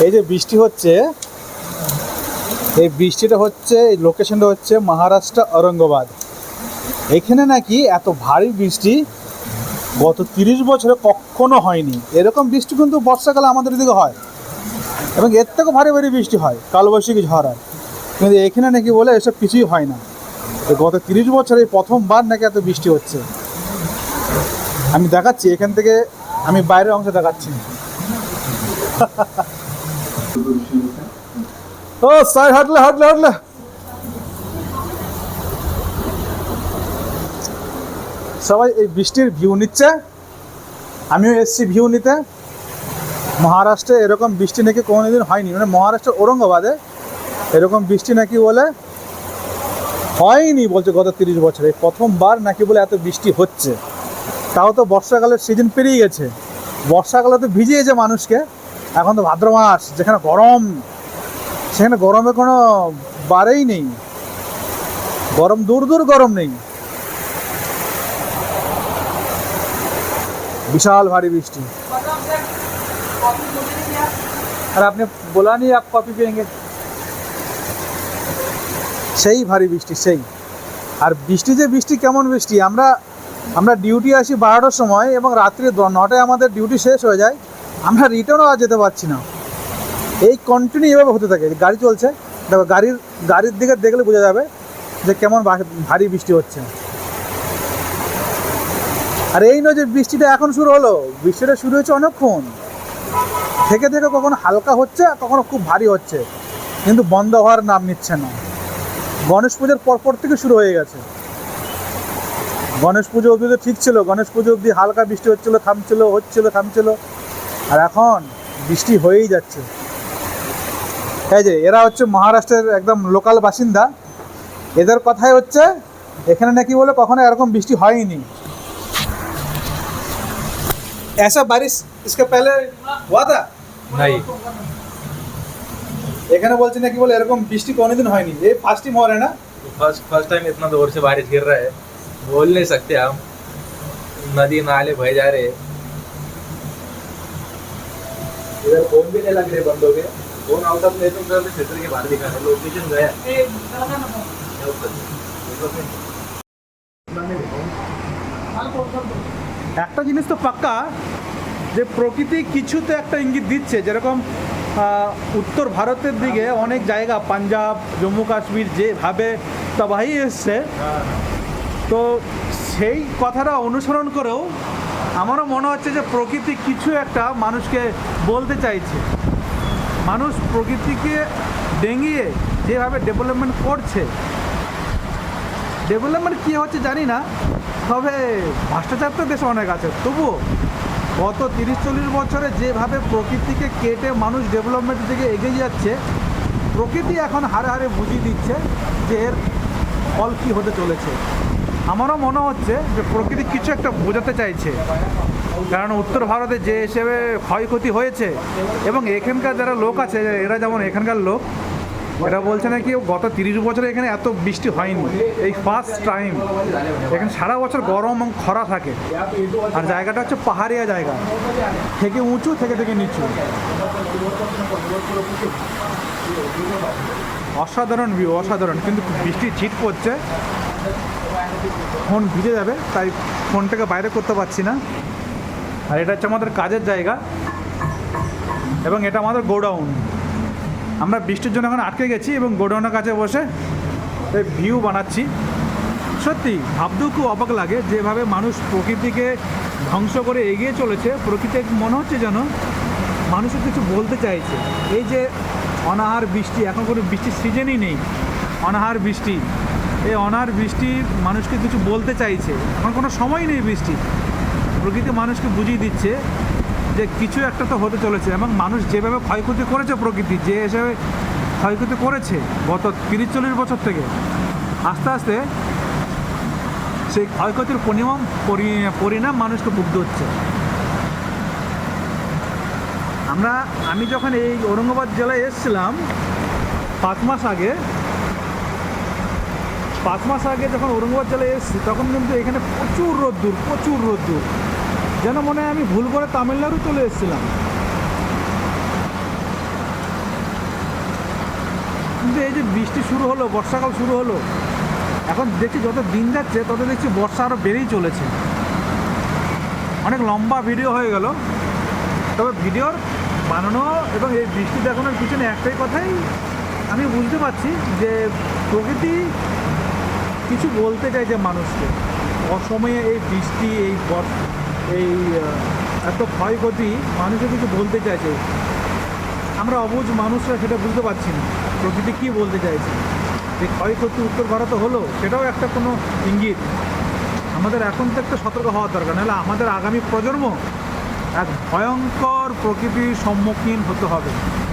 এই যে বৃষ্টি হচ্ছে, এই বৃষ্টিটা হচ্ছে, এই লোকেশনটা হচ্ছে মহারাষ্ট্র, ঔরঙ্গাবাদ। এখানে নাকি এত ভারী বৃষ্টি, গত তিরিশ বছরে কখনো হয়নি। এরকম বৃষ্টি কিন্তু বর্ষাকালে আমাদের এদিকে হয়। এবং এর থেকে ভারী ভারী বৃষ্টি হয়, কালবৈশাখী ঝড় হয়। কিন্তু এখানে নাকি বলে এসব কিছুই হয় না। গত তিরিশ বছরে প্রথমবার নাকি এত বৃষ্টি হচ্ছে। আমি দেখাচ্ছি, এখান থেকে আমি বাইরের অংশ দেখাচ্ছি। ও সাইড হাঁটলে হাঁটলে হাঁটলে। সবাই এই বৃষ্টির ভিউ নিচ্ছে। আমিও এসছি ভিউ নিতে। মহারাষ্ট্রে এরকম বৃষ্টি নাকি কোনোদিন হয়নি। মানে মহারাষ্ট্র ঔরঙ্গাবাদে এরকম বৃষ্টি নাকি বলে হয়নি বলছে গত তিরিশ বছরে। প্রথমবার নাকি বলে এত বৃষ্টি হচ্ছে। তাও তো বর্ষাকালের সিজন পেরিয়ে গেছে। বর্ষাকালে তো ভিজিয়েছে মানুষকে। এখন তো ভাদ্র মাস, যেখানে গরম, সেখানে গরমে কোনো বারেই নেই। গরম, দূর দূর গরম নেই। বিশাল ভারী বৃষ্টি। আর আপনি বলা নিয়ে আপ কপি গে সেই ভারী বৃষ্টি, সেই। আর বৃষ্টি যে বৃষ্টি, কেমন বৃষ্টি? আমরা আমরা ডিউটি আসি বারোটার সময় এবং রাত্রি নটায় আমাদের ডিউটি শেষ হয়ে যায়। আমরা রিটার্নও আর যেতে পারছি না। এই কন্টিনিউ এভাবে হতে থাকে। গাড়ি চলছে। দেখো, গাড়ির গাড়ির দিকে দেখলে বোঝা যাবে যে কেমন ভারী বৃষ্টি হচ্ছে। আর এই নয় যে বৃষ্টিটা এখন শুরু হলো, বৃষ্টিটা শুরু হয়েছে অনেকক্ষণ। থেকে থেকে কখনো হালকা হচ্ছে, আর কখনো খুব ভারী হচ্ছে। কিন্তু বন্ধ হওয়ার নাম নিচ্ছে না। গণেশ পুজোর পরপর থেকে শুরু হয়ে গেছে। গণেশ পুজো অবধি তো ঠিক ছিল। গণেশ পুজো অবধি হালকা বৃষ্টি হচ্ছিল, থামছিল, হচ্ছিল, থামছিল। আর এখন বৃষ্টি হয়েই যাচ্ছে এই যে এরা হচ্ছে মহারাষ্ট্রের একদম লোকাল বাসিন্দা এদের কথাই হচ্ছে এখানে নাকি বলে কখনো এরকম বৃষ্টি হয়নি ऐसा बारिश इसके पहले हुआ था नहीं এখানে বলছে নাকি বলে এরকম বৃষ্টি কোনোদিন হয়নি এই ফার্স্ট টাইম हो रहा है ना फर्स्ट फर्स्ट टाइम इतना जोर से बारिश गिर रहा है बोल नहीं सकते हम नदी नाले बह जा रहे हैं इधर फोन भी नहीं लग रहे बंदों के फोन आउट ऑफ नेटवर्क कर क्षेत्र के बाहर दिखा रहे लोकेशन गया একটা জিনিস তো পাক্কা যে প্রকৃতি কিছু তো একটা ইঙ্গিত দিচ্ছে যেরকম আহ, উত্তর ভারতের দিকে অনেক জায়গা পাঞ্জাব জম্মু কাশ্মীর যেভাবে তবাহি এসছে তো সেই কথাটা অনুসরণ করেও আমারও মনে হচ্ছে যে প্রকৃতি কিছু একটা মানুষকে বলতে চাইছে। মানুষ প্রকৃতিকে ডেঙ্গিয়ে যেভাবে ডেভেলপমেন্ট করছে। ডেভেলপমেন্ট কী হচ্ছে জানি না, তবে ভ্রষ্টাচার তো দেশে অনেক আছে। তবুও গত তিরিশ চল্লিশ বছরে যেভাবে প্রকৃতিকে কেটে মানুষ ডেভেলপমেন্টের দিকে এগিয়ে যাচ্ছে, প্রকৃতি এখন হারে হারে বুঝিয়ে দিচ্ছে যে এর ফল কী হতে চলেছে। আমারও মনে হচ্ছে যে প্রকৃতি কিছু একটা বোঝাতে চাইছে। কারণ উত্তর ভারতে যে হিসেবে ক্ষয়ক্ষতি হয়েছে এবং এখানকার যারা লোক আছে, এরা যেমন এখানকার লোক, এরা বলছে নাকি গত তিরিশ বছরে এখানে এত বৃষ্টি হয়নি। এই ফার্স্ট টাইম এখানে সারা বছর গরম এবং খরা থাকে। আর জায়গাটা হচ্ছে পাহাড়িয়া জায়গা। থেকে উঁচু, থেকে থেকে নিচু। অসাধারণ ভিউ অসাধারণ। কিন্তু বৃষ্টি ছিট পড়ছে। ফোন ভিজে যাবে, তাই ফোনটাকে বাইরে করতে পারছি না। আর এটা হচ্ছে আমাদের কাজের জায়গা, এবং এটা আমাদের গোডাউন। আমরা বৃষ্টির জন্য এখন আটকে গেছি, এবং গোডাউনের কাছে বসে এই ভিউ বানাচ্ছি। সত্যি, ভাবতেও খুব অবাক লাগে যেভাবে মানুষ প্রকৃতিকে ধ্বংস করে এগিয়ে চলেছে। প্রকৃতি মনে হচ্ছে যেন মানুষের কিছু বলতে চাইছে। এই যে অনাহার বৃষ্টি, এখন কোনো বৃষ্টির সিজনই নেই। অনাহার বৃষ্টি। এই অনার বৃষ্টি মানুষকে কিছু বলতে চাইছে। এখন কোনো সময় নেই বৃষ্টি। প্রকৃতি মানুষকে বুঝিয়ে দিচ্ছে যে কিছু একটা তো হতে চলেছে এবং মানুষ যেভাবে ক্ষয়ক্ষতি করেছে প্রকৃতি, যে হিসেবে ক্ষয়ক্ষতি করেছে গত তিরিশ চল্লিশ বছর থেকে, আস্তে আস্তে সেই ক্ষয়ক্ষতির পরিমাণ পরি- পরিণাম মানুষকে ভুগতে হচ্ছে। আমরা, আমি যখন এই ঔরঙ্গাবাদ জেলায় এসেছিলাম, পাঁচ মাস আগে পাঁচ মাস আগে যখন ঔরঙ্গাবাদ জেলায় এসেছি, তখন কিন্তু এখানে প্রচুর রোদ্দুর প্রচুর রোদ্দুর। যেন মনে হয় আমি ভুল করে তামিলনাড়ু চলে এসেছিলাম। কিন্তু এই যে বৃষ্টি শুরু হলো, বর্ষাকাল শুরু হলো, এখন দেখছি যত দিন যাচ্ছে, তত দেখছি বর্ষা আরও বেড়েই চলেছে। অনেক লম্বা ভিডিও হয়ে গেল, তবে ভিডিওর বানানো এবং এই বৃষ্টি দেখানোর পিছনে একটাই কথাই আমি বুঝতে পারছি যে প্রকৃতি কিছু বলতে চাইছে মানুষকে, অসময়ে এই বৃষ্টি, এই এই এত ক্ষয়ক্ষতি মানুষকে কিছু বলতে চাইছে। আমরা অবুঝ মানুষরা সেটা বুঝতে পারছি না। প্রকৃতি কী বলতে চাইছে? যে ক্ষয়ক্ষতি উত্তর ভারতে হলো, সেটাও একটা কোনো ইঙ্গিত। আমাদের এখন তো একটা সতর্ক হওয়া দরকার, নাহলে আমাদের আগামী প্রজন্ম এক ভয়ঙ্কর প্রকৃতির সম্মুখীন হতে হবে।